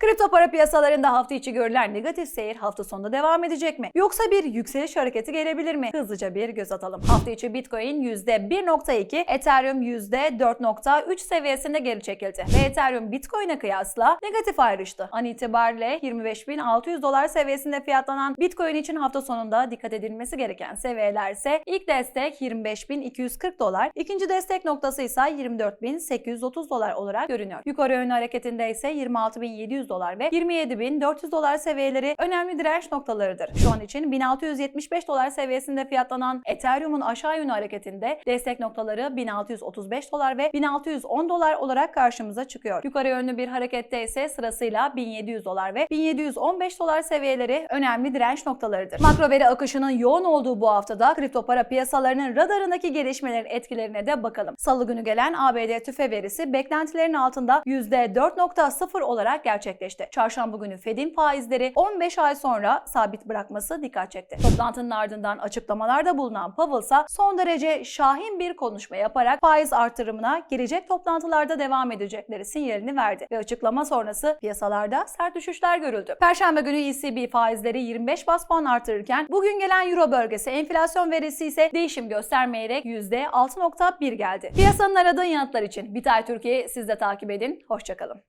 Kripto para piyasalarında hafta içi görülen negatif seyir hafta sonunda devam edecek mi? Yoksa bir yükseliş hareketi gelebilir mi? Hızlıca bir göz atalım. Hafta içi Bitcoin %1.2, Ethereum %4.3 seviyesinde geri çekildi. Ve Ethereum Bitcoin'e kıyasla negatif ayrıştı. An itibariyle 25.600 dolar seviyesinde fiyatlanan Bitcoin için hafta sonunda dikkat edilmesi gereken seviyeler ise ilk destek 25.240 dolar, ikinci destek noktası ise 24.830 dolar olarak görünüyor. Yukarı yönlü hareketinde ise 26.700 dolar ve 27.400 dolar seviyeleri önemli direnç noktalarıdır. Şu an için 1675 dolar seviyesinde fiyatlanan Ethereum'un aşağı yönlü hareketinde destek noktaları 1635 dolar ve 1610 dolar olarak karşımıza çıkıyor. Yukarı yönlü bir harekette ise sırasıyla 1700 dolar ve 1715 dolar seviyeleri önemli direnç noktalarıdır. Makro veri akışının yoğun olduğu bu haftada kripto para piyasalarının radarındaki gelişmelerin etkilerine de bakalım. Salı günü gelen ABD tüfe verisi beklentilerin altında %4.0 olarak gerçekleşti. Çarşamba günü Fed'in faizleri 15 ay sonra sabit bırakması dikkat çekti. Toplantının ardından açıklamalarda bulunan Powell ise son derece şahin bir konuşma yaparak faiz artırımına gelecek toplantılarda devam edecekleri sinyalini verdi ve açıklama sonrası piyasalarda sert düşüşler görüldü. Perşembe günü ECB faizleri 25 bas puan artırırken bugün gelen Euro bölgesi enflasyon verisi ise değişim göstermeyerek %6.1 geldi. Piyasanın aradığı yanıtlar için Bitay Türkiye'yi siz de takip edin. Hoşçakalın.